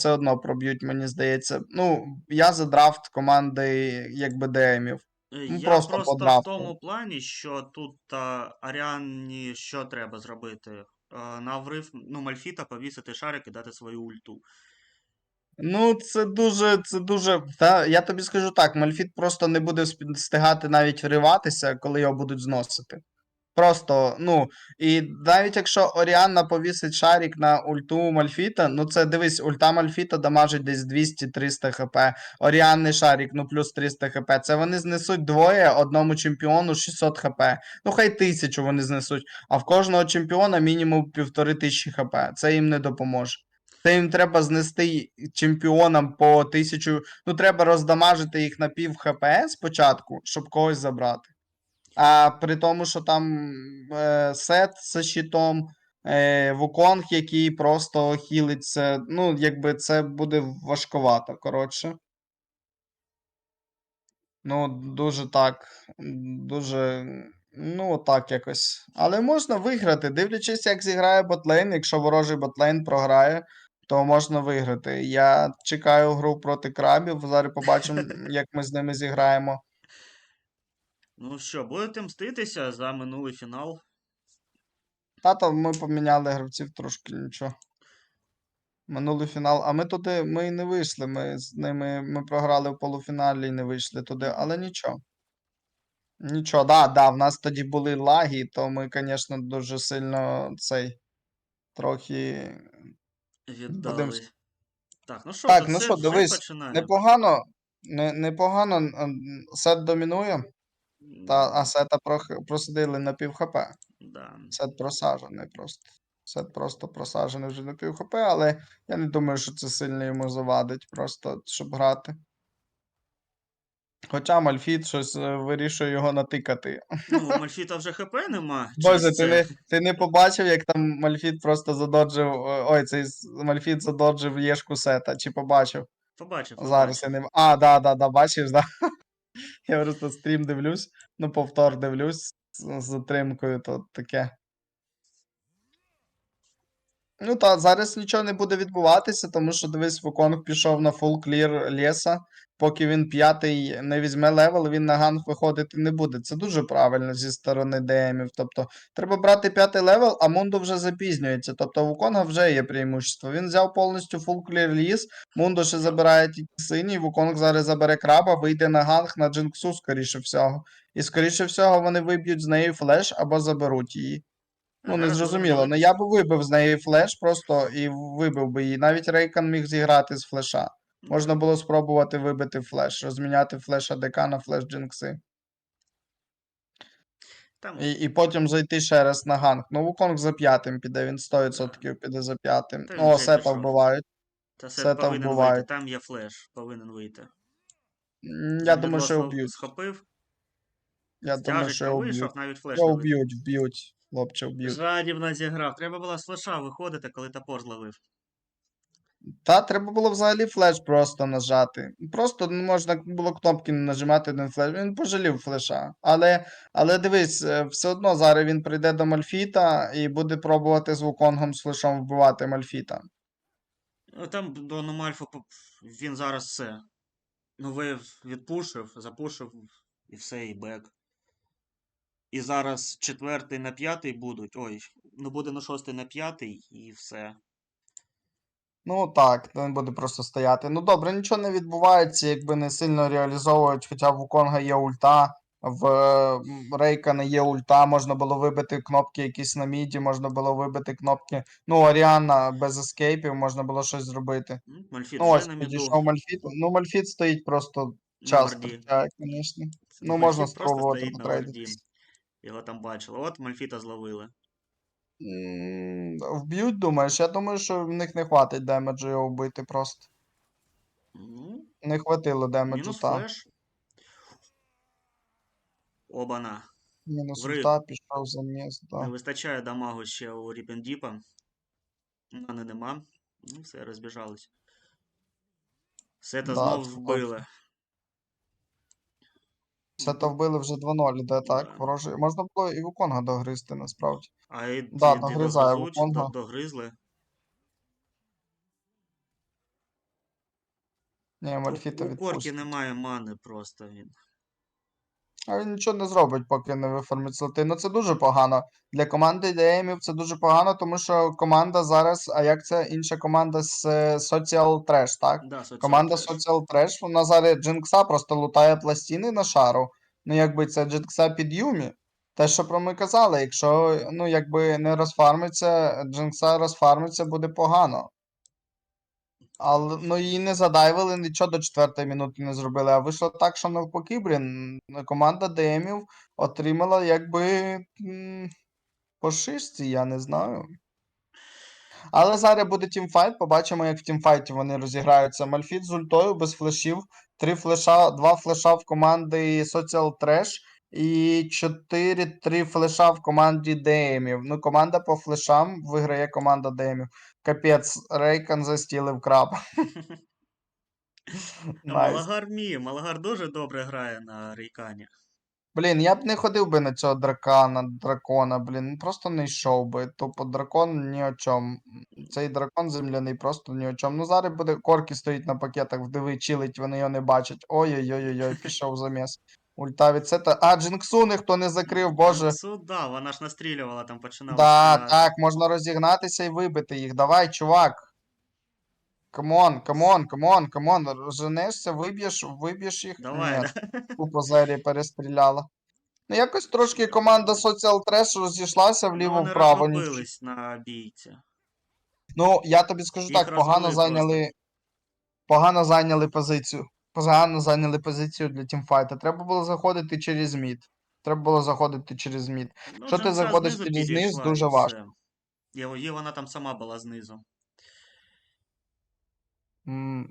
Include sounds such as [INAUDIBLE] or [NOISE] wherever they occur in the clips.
все одно проб'ють, мені здається. Ну, я за драфт команди якби ДМів. Е, Ну, Я просто просто, по в драфту. тому плані, що тут а, Аріані що треба зробити? А, на врив, ну, Мальфіта повісити шарик і дати свою ульту. Ну, це дуже, це дуже. Та, я тобі скажу так, Мальфіт просто не буде встигати навіть вриватися, коли його будуть зносити. Просто, ну, і навіть якщо Оріанна повісить шарик на ульту Мальфіта, ну це дивись, ульта Мальфіта дамажить десь 200-300 хп. Оріанний шарик, ну плюс 300 хп. Це вони знесуть двоє одному чемпіону 600 хп. Ну, хай тисячу вони знесуть, а в кожного чемпіона мінімум півтори тисячі хп. Це їм не допоможе. Це їм треба знести чемпіонам по тисячу. Ну, треба роздамажити їх на пів хп спочатку, щоб когось забрати. А при тому, що там е, сет з щитом, е, Вуконг, який просто хілиться. Ну, якби це буде важковато, коротше. Ну, дуже так. Дуже. Ну, отак якось. Але можна виграти. Дивлячись, як зіграє ботлейн. Якщо ворожий ботлейн програє, то можна виграти. Я чекаю гру проти крабів. Зараз побачимо, як ми з ними зіграємо. Ну що, будете мститися за минулий фінал? Тато, ми поміняли гравців трошки нічого. Минулий фінал. А ми туди ми і не вийшли. Ми з ними ми програли в полуфіналі і не вийшли туди, але нічого. Нічого, да, да, в нас тоді були лаги, то ми, звісно, дуже сильно цей трохи. Віддали. Так, ну що, Так, ну це що, дивись, починаємо. Непогано, не, непогано сет домінує, та, а сета просадили на пів хп. Да. Сет просаджений просто. Сет просто просаджений вже на пів хп, але я не думаю, що це сильно йому завадить, просто щоб грати. Хоча Мальфіт щось е, вирішує його натикати. Ну, у Мальфіта вже ХП нема. [LAUGHS] Боже, ти не, ти не побачив, як там Мальфіт просто задоджив. Ой, цей Мальфіт задоджив єшку сета, чи побачив? Побачив, Зараз я побачив. не. А, да, да, да, бачиш, да. Я просто стрім дивлюсь, ну, повтор дивлюсь з затримкою, то таке. Ну та зараз нічого не буде відбуватися, тому що дивись, Вуконг пішов на фул клір леса. Поки він п'ятий не візьме левел, він на ганг виходити не буде. Це дуже правильно зі сторони ДМів. Тобто, треба брати п'ятий левел, а Мунду вже запізнюється. Тобто, Вуконга вже є преимущество. Він взяв повністю фул клір ліс, Мунду ще забирає тільки синій, Вуконг зараз забере краба, вийде на ганг на Джинксу, скоріше всього. І скоріше всього вони виб'ють з неї флеш або заберуть її. Ну, не зрозуміло. Ну я би вибив з неї флеш просто і вибив би її. Навіть Рейкан міг зіграти з флеша. Можна було спробувати вибити флеш, розміняти флеш АДК на флеш Джинкси. Там, І, і потім зайти ще раз на ганг. Ну, Вуконг за п'ятим піде, він 100% піде за п'ятим. Ну, О, сета вбивають. та сет сета повинен вбивають. вийти. Там є флеш, повинен вийти. Я думаю, що вб'ють. схопив, Я думаю, що вийшов, навіть флеш вб'ють, вб'ють. Хлопче, вб'ють. Жадібно зіграв. Треба було з флеша виходити, коли топор зловив. Та, треба було взагалі флеш просто нажати. Просто не можна було кнопки не нажимати на флеш. Він пожалів флеша. Але, але дивись, е, все одно зараз він прийде до Мальфіта і буде пробувати з Вуконгом з флешом вбивати Мальфіта. Ну, Там до Аномальфа поп- він зараз все. Ну, вейв відпушив, запушив і все, і бек. І зараз четвертий на п'ятий будуть. Ой, ну буде на шостий на п'ятий і все. Ну так, він буде просто стояти. Ну добре, нічого не відбувається, якби не сильно реалізовують, хоча в Уконга є ульта, в Рейка не є ульта, можна було вибити кнопки якісь на міді, можна було вибити кнопки. Ну, Оріана без ескейпів, можна було щось зробити. М, Мальфіт Ну, ось на підійшов. Мальфіт. Ну, Мальфіт стоїть просто на час звісно. Ну, можна спробувати потрейдитись. Його там бачили. От Мальфіта зловили. М, Вб'ють, думаєш? Я думаю, що в них не хватить демеджу його вбити просто. Ну, Не хватило демеджу, мінус та. флеш. Обана. Мінус Врив. ульта, пішов за міст, Не да. вистачає дамагу ще у Ріпендіпа. Мене нема. Ну, все, розбіжались. Сета Да, знов це вбили. Це то вбили вже 2-0, де так. Ворожий. Можна було і Вуконга догризти, насправді. А і Да, ті догризає догризуть, Вуконга. догризли. Ні, Мальфіта у Корки немає мани просто він. А він нічого не зробить, поки не виформить слоти. Ну це дуже погано. Для команди ДМів це дуже погано, тому що команда зараз, а як це інша команда з е, Social Trash, так? Да, соціал Команда треш. Social Trash, вона зараз Джинкса просто лутає пластини на шару. Ну, якби це Джинкса під Юмі. Те, що про ми казали, якщо ну, якби не розфармиться, Джинкса розфармиться, буде погано. Але ну її не задайвили, нічого до четвертої минути не зробили. А вийшло так, що навпаки, блін, команда ДМів отримала якби по шишці, я не знаю. Але зараз буде тімфайт, побачимо, як в тімфайті вони розіграються. Мальфіт з ультою без флешів, три флеша, два флеша в команди Social Trash і 4-3 флеша в команді ДМів. Ну, команда по флешам виграє команда ДМів. Капець, Рейкан застілив краб. [LAUGHS] Малагар вміє, Малагар дуже добре грає на Рейкані. Блін, я б не ходив би на цього дракона, дракона, блін, просто не йшов би. Тупо дракон ні о чому. Цей дракон земляний просто ні о чому. Ну зараз буде корки стоїть на пакетах, вдиви, чилить, вони його не бачать. Ой-ой-ой-ой, пішов заміс. Ульта від сета. А, Джинксу ніхто не закрив, боже. Сюда, вона ж настрілювала, там починала Да, стріляти. так, можна розігнатися і вибити їх. Давай, чувак. Камон, камон, камон, камон. Розженешся, виб'єш, виб'єш їх. Давай, Ні, да. [LAUGHS] зері перестріляла. Ну, якось трошки команда Social Trash розійшлася Ну, вони вліво-вправо. ніч- розгубились на бійці. Ну, я тобі скажу Їх так, погано розвели зайняли. Погано зайняли позицію. Погано зайняли позицію для тімфайта. Треба було заходити через мід. Треба було заходити через мід. Ну, Що ти заходиш через низ, дуже і важко. є вона там сама була знизу.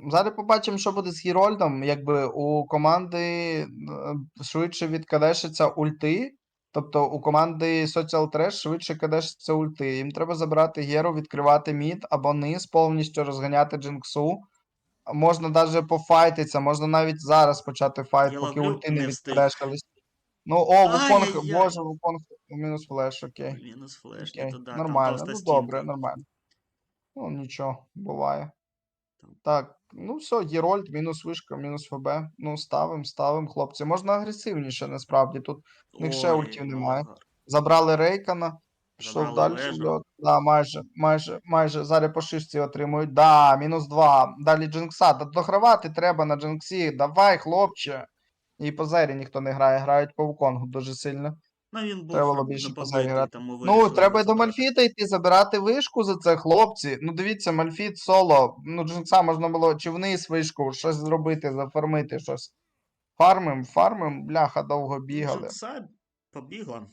Зараз побачимо, що буде з Гірольдом. Якби у команди е, швидше відкадешиться ульти. Тобто у команди Social Trash швидше кадешиться ульти. Їм треба забрати Геру, відкривати мід або низ, повністю розганяти Джинксу. Можна навіть пофайтитися, можна навіть зараз почати файт, Я поки ловлю, ульти не не встиг. відкадешились. Ну, о, Вуконг, Ай-яй-яй. боже, Вуконг, мінус флеш, окей. Мінус флеш, Окей, туди, там нормально, товста ну добре, стінка. нормально. Ну, нічого, буває. Там. Так, ну все, Герольд, мінус вишка, мінус ФБ. Ну, ставим, ставим, хлопці. Можна агресивніше, насправді. Тут в них ще Ой, ультів немає. Забрали Рейкана. Пішов далі. льот. Да, майже, майже, майже. Зараз по шишці отримують. Да, мінус два. Далі Джинкса. Та догравати треба на Джинксі. Давай, хлопче. І по Зері ніхто не грає, грають по Вуконгу дуже сильно. Ну він був Треба було більше по Зері грати. тому Ну, треба й до. Мальфіта йти забирати вишку за це, хлопці. Ну, дивіться, Мальфіт соло. Ну, Джинкса можна було чи вниз вишку, щось зробити, зафармити щось. Фармим, фармим, бляха, довго бігали. Джинкса побігла.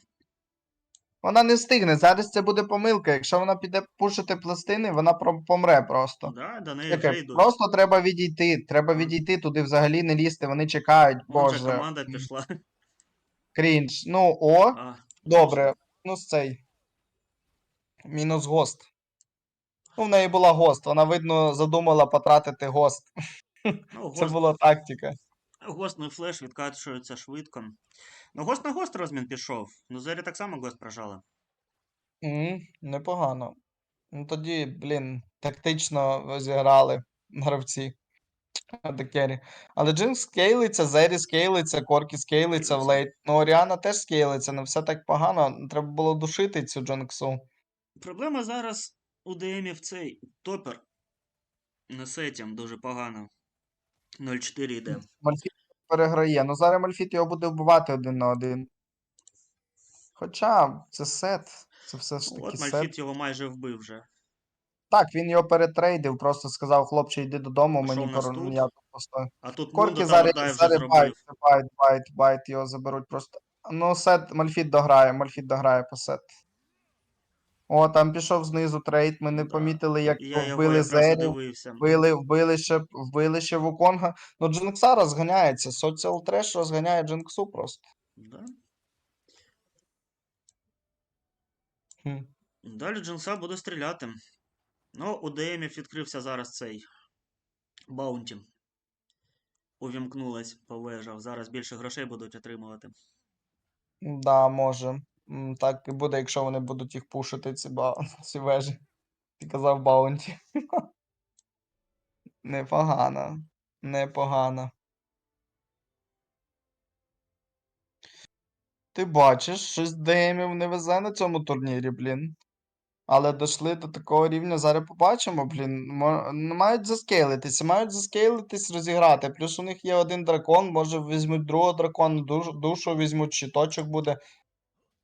Вона не встигне. Зараз це буде помилка. Якщо вона піде пушити пластини, вона помре просто. Да, до неї Таке, вже йдуть. просто треба відійти. Треба відійти туди взагалі не лізти. Вони чекають. Вон же Боже. команда пішла. Крінж. Ну, о, А, добре. Мінус цей. Мінус гост. Ну, в неї була гост. Вона, видно, задумала потратити гост. Ну, Це гост, була тактика. Гостний флеш відкачується швидко. Ну, гост на гост розмін пішов. Ну, Зері так само гост прожали. М, непогано. Ну тоді, блін, тактично зіграли гравці. Декері. Але Джин скейлиться, Зері скейлиться, Коркі скейлиться в лейт. Ну, Оріана теж скейлиться, не все так погано. Треба було душити цю Джонксу. Проблема зараз у ДМів цей топер на сеті дуже погано. 0-4 йде. Мальфіт переграє. Ну зараз Мальфіт його буде вбивати один на один. Хоча це сет. Це все ж таки От сет. Мальфіт його майже вбив вже. Так, він його перетрейдив, просто сказав, хлопче, йди додому, А мені нас тут? Я тут постою. А тут Корки зараз, зараз байт, байт, байт, байт, його заберуть просто. Ну, сет, Мальфіт дограє, Мальфіт дограє по сет. О, там пішов знизу трейд, ми не Да. помітили, як Я його вбили якраз і Зерів, дивився. вбили, вбили ще, вбили ще Вуконга. Ну, Джинкса розганяється, Social Trash розганяє Джинксу просто. Да. Хм. Далі Джинса буде стріляти. Ну, у ДМів відкрився зараз цей Баунті. Увімкнулась повежа. Зараз більше грошей будуть отримувати. Да, може. Так і буде, якщо вони будуть їх пушити, ці, ба... [LAUGHS] ці вежі. Ти казав Баунті. [LAUGHS] Непогано. Непогано. Ти бачиш, щось ДМів не везе на цьому турнірі, блін. Але дійшли до такого рівня, зараз побачимо, блін. Ну, Мають заскейлитися, мають заскейлитись, розіграти. Плюс у них є один дракон, може візьмуть другого дракона, душу, душу візьмуть, щиточок буде.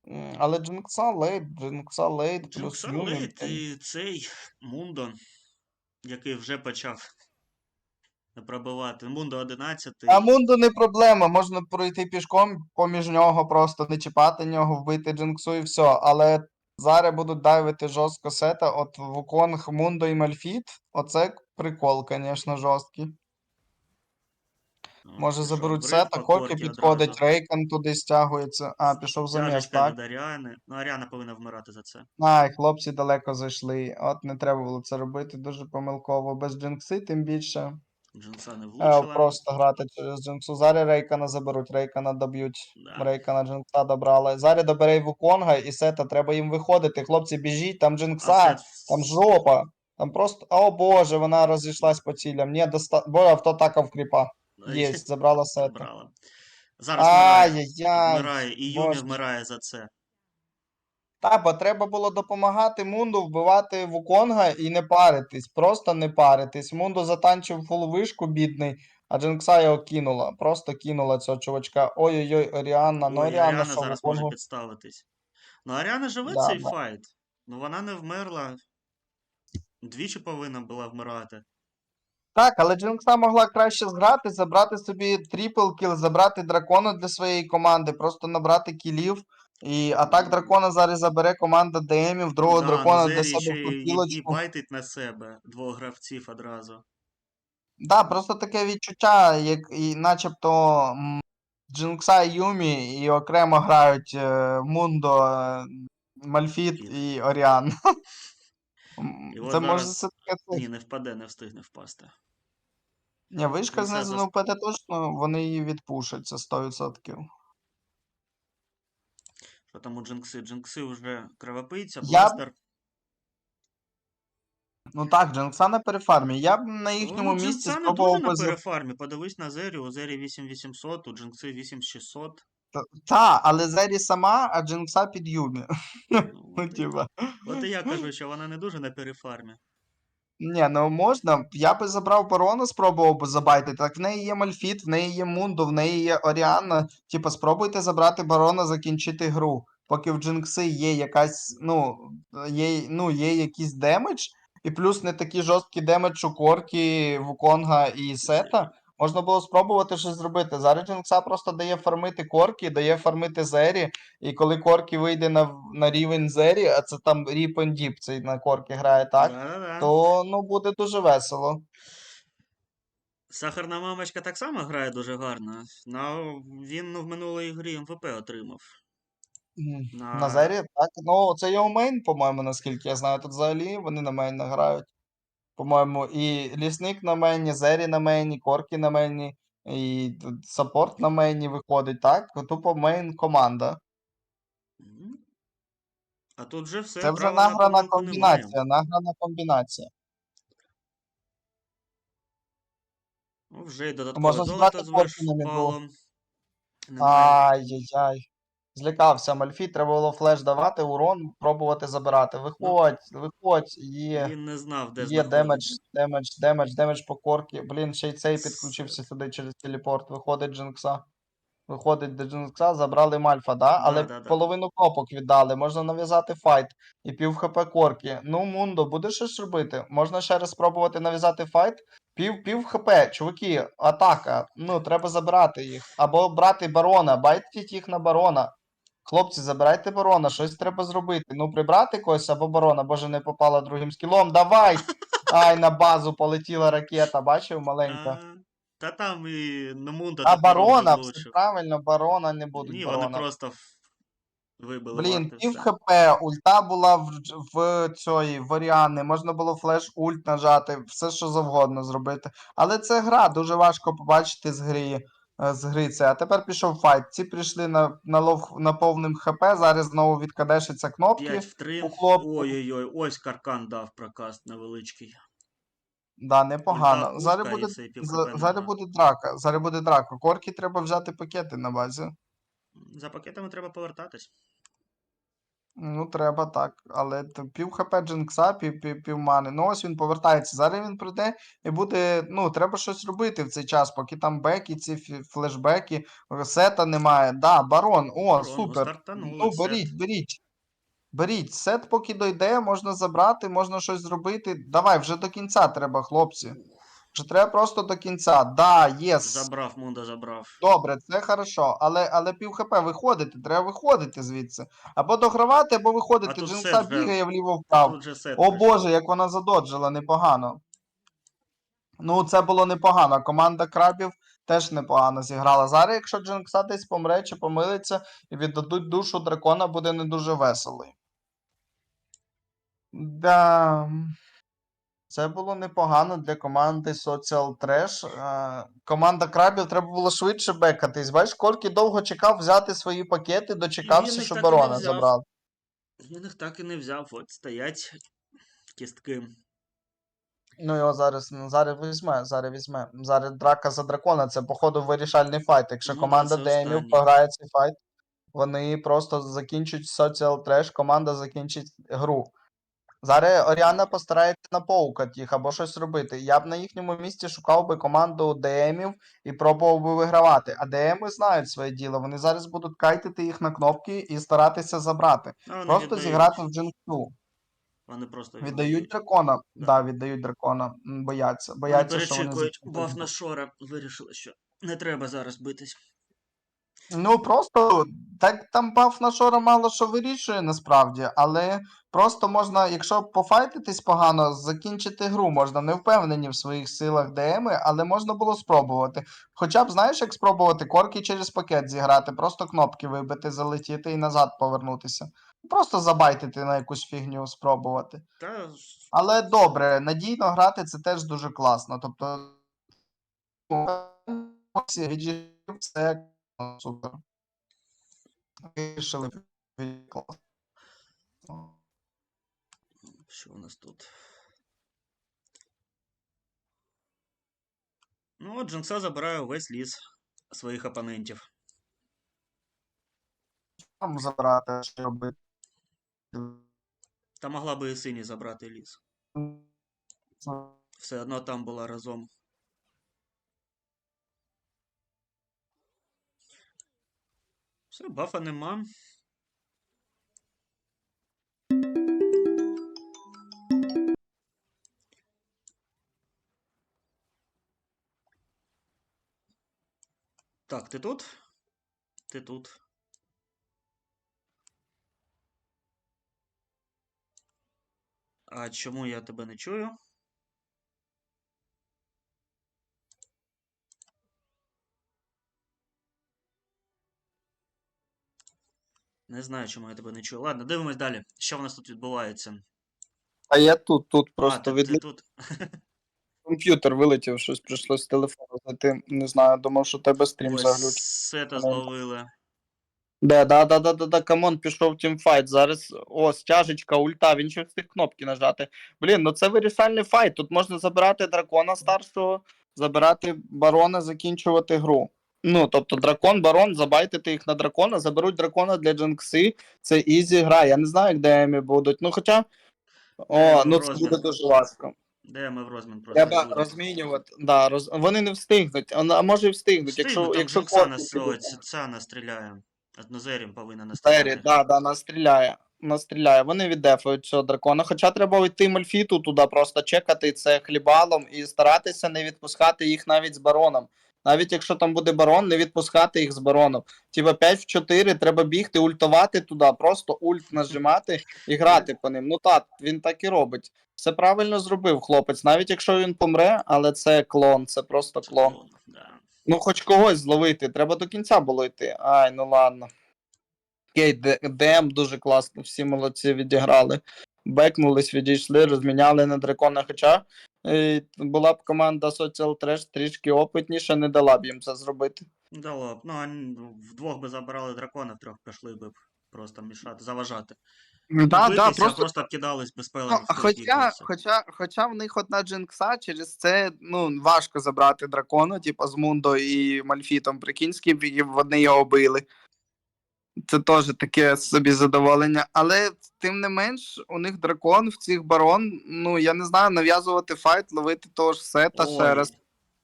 М, Але Джинкса лейт, Джинкса лейт, плюс Джинкса блін. і цей Мундо, який вже почав пробивати. Мундо 11. А Мунду не проблема, можна пройти пішком поміж нього, просто не чіпати нього, вбити Джинксу і все. Але зараз будуть дайвити жорстко сета. От Вуконг, Мундо і Мальфіт. Оце прикол, звісно, жорсткий. Може заберуть сета, по підходить. Рейкан туди стягується. А, пішов Стяжечка так? Аріани. Ну, Аріана повинна вмирати за це. Ай, хлопці далеко зайшли. От не треба було це робити дуже помилково. Без Джинкси, тим більше. Джинса не Е, влучила. Просто грати через Джинксу. Зараз Рейкана заберуть, Рейкана доб'ють. Да. Рейкана Джинкса добрали. Зараз добере Вуконга і Сета, треба їм виходити. Хлопці, біжіть, там Джинкса, Сет там жопа. Там просто. О боже, вона розійшлась по цілям. Ні, доста... Бо авто такав кріпа. Є, забрала Сета. Забрала. Зараз вмирає. Вмирає. І Юмі вмирає за це. Та, бо треба було допомагати Мунду вбивати Вуконга і не паритись. Просто не паритись. Мунду затанчив фуловишку бідний, а Джинкса його кинула. Просто кинула цього чувачка. Ой-ой-ой, Оріанна. Ну Оріанна, зараз може підставитись. Ну, Аріана живе Да, цей да. файт. Ну вона не вмерла. Двічі повинна була вмирати. Так, але Джинкса могла краще зграти, забрати собі трипл кіл, забрати дракона для своєї команди, просто набрати кілів. І а так дракона зараз забере команда ДМів, другого да, дракона для себе і, і байтить на себе двох гравців одразу. Да, просто таке відчуття, як і начебто Джинкса і Юмі і окремо грають е, Мундо, е, Мальфіт Фіт. і Оріан. [LAUGHS] От Це може зараз- таке. це- Ні, не впаде, не встигне впасти. Ні, вишка знизу с- не впаде точно, вони її відпушать, це 100%. Що там у Джинкси? Джинкси вже кровопийця, Я б- бластер. Ну так, Джинкса на перефармі. Я б на їхньому Ну, місці Джинкса не дуже на перефармі. Подивись на Зері, у Зері 8800, у Джинкси 8600. Та, але Зері сама, а Джинкса під Юмі. Ну, [LAUGHS] Ну, от, і, типа. от і я кажу, що вона не дуже на перефармі. Ні, ну можна. Я би забрав барона, спробував би забайтити. Так в неї є Мальфіт, в неї є Мундо, в неї є Оріанна. Типа, спробуйте забрати барона, закінчити гру. Поки в Джинкси є якась, ну, є, ну, є якийсь демедж, і плюс не такий жорсткий демедж у Коркі, Вуконга і Сета. Можна було спробувати щось зробити. Зараз Джинкса просто дає фармити Коркі, дає фармити Зері. І коли Коркі вийде на, на рівень Зері, а це там Ріпен Діп цей на Коркі грає, так? Да-да-да. то ну буде дуже весело. Сахарна мамочка так само грає дуже гарно. Ну, він ну, в минулій грі МВП отримав. На- На Зері, так. Ну, це його мейн, по-моєму, наскільки я знаю. Тут взагалі вони на мейн не грають. По-моєму, і Лісник на мейні, Зері на мейні, Коркі на мейні, і саппорт на мейні виходить, так? Тупо мейн команда. А тут вже все. Це вже награна комбінація, награна комбінація. Ну, вже й додаткове Можна золото з корки Немає. Ай-яй-яй. Злякався Мальфіт, треба було флеш давати, урон, пробувати забирати. Виходь, виходь, є. Він не знав, де Є демедж, демедж, демедж, демедж по корки. Блін, ще й цей підключився сюди через телепорт. Виходить Джинкса. Виходить до Джинкса, забрали Мальфа, да? Але да, да. половину копок віддали. Можна нав'язати файт. І пів хп корки. Ну, Мундо, будеш щось робити? Можна ще раз спробувати нав'язати файт. Пів, пів хп, чуваки, атака. Ну, треба забирати їх. Або брати барона, байтіть їх на барона. Хлопці, забирайте барона, щось треба зробити. Ну, прибрати когось або барона, боже, не попала другим скілом. Давай! Ай, на базу полетіла ракета, бачив, маленька. А, Та там і Номунда А барона, все правильно, барона не будуть Ні, барона. вони просто вибили Блін, варти пів все. хп, ульта була в, в цій в можна було флеш ульт нажати, все що завгодно зробити. Але це гра, дуже важко побачити з гри. Е, З гри це. А тепер пішов файт. Ці прийшли на, на, лов, на повним хп, зараз знову відкадешаться кнопки. 5 в 3. Ой-ой-ой, ось каркан дав прокаст невеличкий. Да, непогано. Ульта Зараз буде, за- зараз буде драка. Зараз буде драка. Корки треба взяти пакети на базі. За пакетами треба повертатись. Ну, треба так. Але т- пів хп Джинкса, пів, пів, пів мани. Ну, ось він повертається. Зараз він прийде і буде. Ну, треба щось робити в цей час, поки там беки, ці флешбеки, сета немає. Да, барон. О, Барон, супер. Ну, сет. беріть, беріть. Беріть. Сет поки дойде, можна забрати, можна щось зробити. Давай, вже до кінця треба, хлопці. Вже треба просто до кінця. Да, єс. Забрав, Мунда забрав. Добре, це хорошо, але, але пів хп виходити, треба виходити звідси. Або догравати, або виходити. тут Джинса сет бігає вліво-вправо. Тут же сет. О прийшов. Боже, як вона задоджила, непогано. Ну, це було непогано. Команда крабів теж непогано зіграла. Зараз, якщо Джинкса десь помре чи помилиться і віддадуть душу дракона, буде не дуже веселий. Да. Це було непогано для команди Social Trash. Е, Команда крабів треба було швидше бекатись. Бачиш, Коркі довго чекав взяти свої пакети, дочекався, їх що так і барона забрав. Він їх так і не взяв, от стоять кістки. Ну його зараз, зараз візьме, зараз візьме. Зараз драка за дракона, це походу вирішальний файт. Якщо Ну команда це ДМів програє цей файт, вони просто закінчать Social Trash, команда закінчить гру. Зараз Оріана постарається напоукати їх або щось робити. Я б на їхньому місці шукав би команду ДМів і пробував би вигравати. А ДМи знають своє діло. Вони зараз будуть кайтити їх на кнопки і старатися забрати. А вони Просто зіграти в джинксу. Вони просто Віддають дракона. Да. Да, віддають дракона. М, Бояться. Вони Бояться, що вони перечікують закінчать баф гру. на шора, вирішили, що не треба зараз битись. Ну просто так там баф на Шора мало що вирішує насправді, але просто можна, якщо пофайтитись погано, закінчити гру можна. Не впевнені в своїх силах ДМи, але можна було спробувати. Хоча б знаєш, як спробувати корки через пакет зіграти, просто кнопки вибити, залетіти і назад повернутися. Просто забайтити на якусь фігню, спробувати. Та Але добре, надійно грати це теж дуже класно. Тобто віджив це супер. Вирішили класно. що у нас тут? Ну, Джинкса забирає увесь ліс своїх опонентів. Там забрати, що робити. Та могла би і сині забрати ліс. Все одно там була разом. Все, бафа нема. Так, ти тут? Ти тут. А чому я тебе не чую? Не знаю, чому я тебе не чую. Ладно, дивимось далі. Що в нас тут відбувається? А я тут, тут а, просто ти, від ти тут. [LAUGHS] комп'ютер вилетів, щось прийшлось з телефону знайти. Не знаю, думав, що тебе стрім заглючив. сета зловили. Да, да, да, да, да, да, камон, пішов тімфайт. Зараз, о, стяжечка, ульта, він ще встиг кнопки нажати. Блін, ну це вирішальний файт. Тут можна забирати дракона старшого, забирати барона, закінчувати гру. Ну, тобто дракон, барон, забайтити їх на дракона, заберуть дракона для джанкси. Це ізі гра. Я не знаю, як ДМі будуть. Ну, хоча. О, ну це буде дуже важко. Де ми в розмін просто Треба буде. розмінювати. Да, роз... Вони не встигнуть, а може і встигнуть. Встигне, якщо, там якщо Джинкса Корки нас, підуть. ой, ц- ця настріляє. Однозерім повинна Сері, настріляти. да, да, настріляє. Настріляє. Вони віддефують цього дракона. Хоча треба йти мальфіту туди, просто чекати це хлібалом і старатися не відпускати їх навіть з бароном. Навіть якщо там буде барон, не відпускати їх з бароном. Типа 5 в 4 треба бігти, ультувати туди, просто ульт нажимати і грати по ним. Ну так, він так і робить. Все правильно зробив хлопець, навіть якщо він помре, але це клон, це просто клон. Ну, хоч когось зловити, треба до кінця було йти. Ай, ну ладно. Окей, ДМ дуже класно, всі молодці відіграли. Бекнулись, відійшли, розміняли на дракона. Хоча е, була б команда Social Trash трішки опитніша, не дала б їм це зробити. Дало б. Ну, а вдвох би забрали дракона, втрьох пішли би б просто мішати, заважати. Да, да, просто просто обкидались без Ну, хоча, хоча, хоча в них одна джинкса, через це ну, важко забрати дракона, типу, з Мундо і Мальфітом, прикинь, скільки вони його били. Це теж таке собі задоволення. Але тим не менш, у них дракон в цих барон, ну я не знаю, нав'язувати файт, ловити того ж сета ще раз.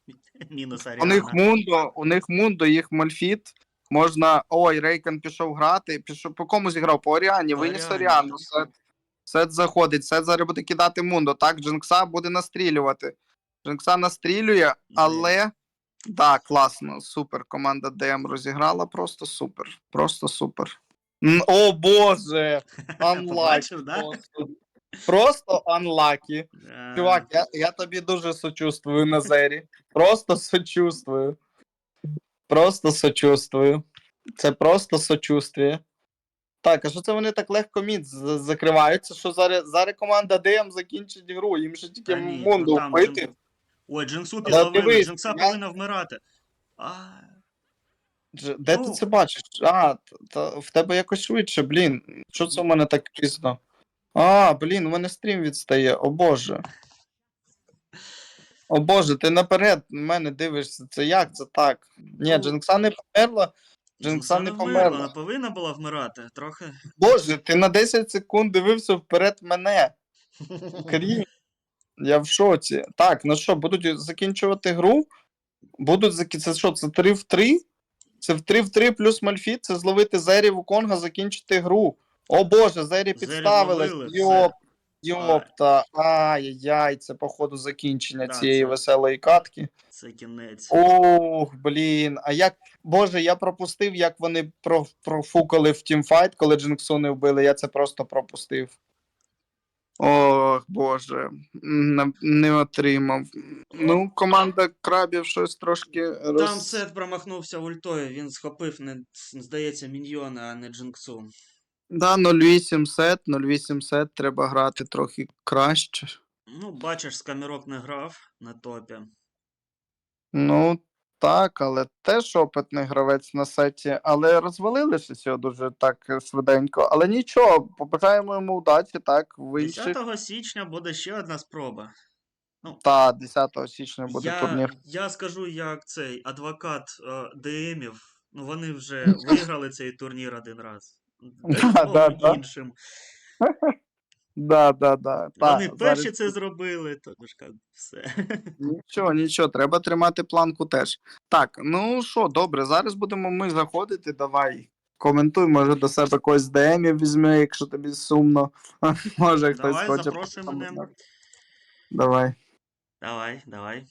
[LAUGHS] Мінус У них Мундо, у них Мундо, їх Мальфіт. Можна. Ой, Рейкен пішов грати. Пішов по кому зіграв? По Оріані, По виніс Оріані, Оріану. Сет, сет заходить, сет зараз буде кидати Мундо. Так, Джинкса буде настрілювати. Джинкса настрілює, але. Так, класно, супер. Команда ДМ розіграла, просто супер. Просто супер. М, О боже! [LAUGHS] Unlucky. Побачив, да? Просто, просто unlucky. Да. Чувак, я, я тобі дуже сочувствую на зері. Просто сочувствую. Просто сочувствую. Це просто сочувствие. Так, а що це вони так легко мід з- закриваються, що зараз, зараз команда ДМ закінчить гру, їм ще тільки Та ні, Мунду ну там вбити. Ой, Джинсу Але підловили, я- повинна вмирати. А, Дж- Де ти ну. це бачиш? А, т- та, в тебе якось швидше, блін. Що це у мене так пізно? А, блін, у мене стрім відстає, о боже. О боже, ти наперед мене дивишся. Це як це так? Ні, Ну, Джинкса не померла. Джинкса не вмерла, померла. Вона повинна була вмирати. Трохи. Боже, ти на 10 секунд дивився вперед мене. Крім. [LAUGHS] Я в шоці. Так, ну що, будуть закінчувати гру? Будуть закі... Це що, це 3 в 3? Це в 3 в 3 плюс Мальфіт, це зловити Зері Вуконга, закінчити гру. О боже, Зері підставилась. зловили, Йоп, йопта. Ай-яй-яй, це походу закінчення Да, цієї це- веселої катки. Це кінець. Ох, блін. А як. Боже, я пропустив, як вони про... профукали в тімфайт, коли Джинксу не вбили. Я це просто пропустив. Ох, Боже. Не, отримав. Ну, команда крабів щось трошки роз... Там Сет промахнувся ультою, він схопив, не, здається, міньйона, а не Джинксу. Да, 0,8 сет, 0,8 сет, треба грати трохи краще. Ну, бачиш, Скамірок не грав на топі. Ну, так, але теж опитний гравець на сеті, але розвалилися цього дуже так е, швиденько. Але нічого, побажаємо йому удачі, так, в інших. 10 січня буде ще одна спроба. Та, 10 січня буде я, турнір. я скажу, як цей адвокат е, ДМів, ну вони вже [LAUGHS] виграли цей турнір один раз. [LAUGHS] Да, да. іншим. Да, [LAUGHS] да, да. Та, Вони перші зараз- це зробили, тож як все. Нічого, нічого, треба тримати планку теж. Так, ну що, добре, зараз будемо ми заходити. Давай. Коментуй, може до себе когось з ДМів візьми, якщо тобі сумно. [LAUGHS] Може хтось Давай, хоче. запрошуй мене. Давай. Давай, давай.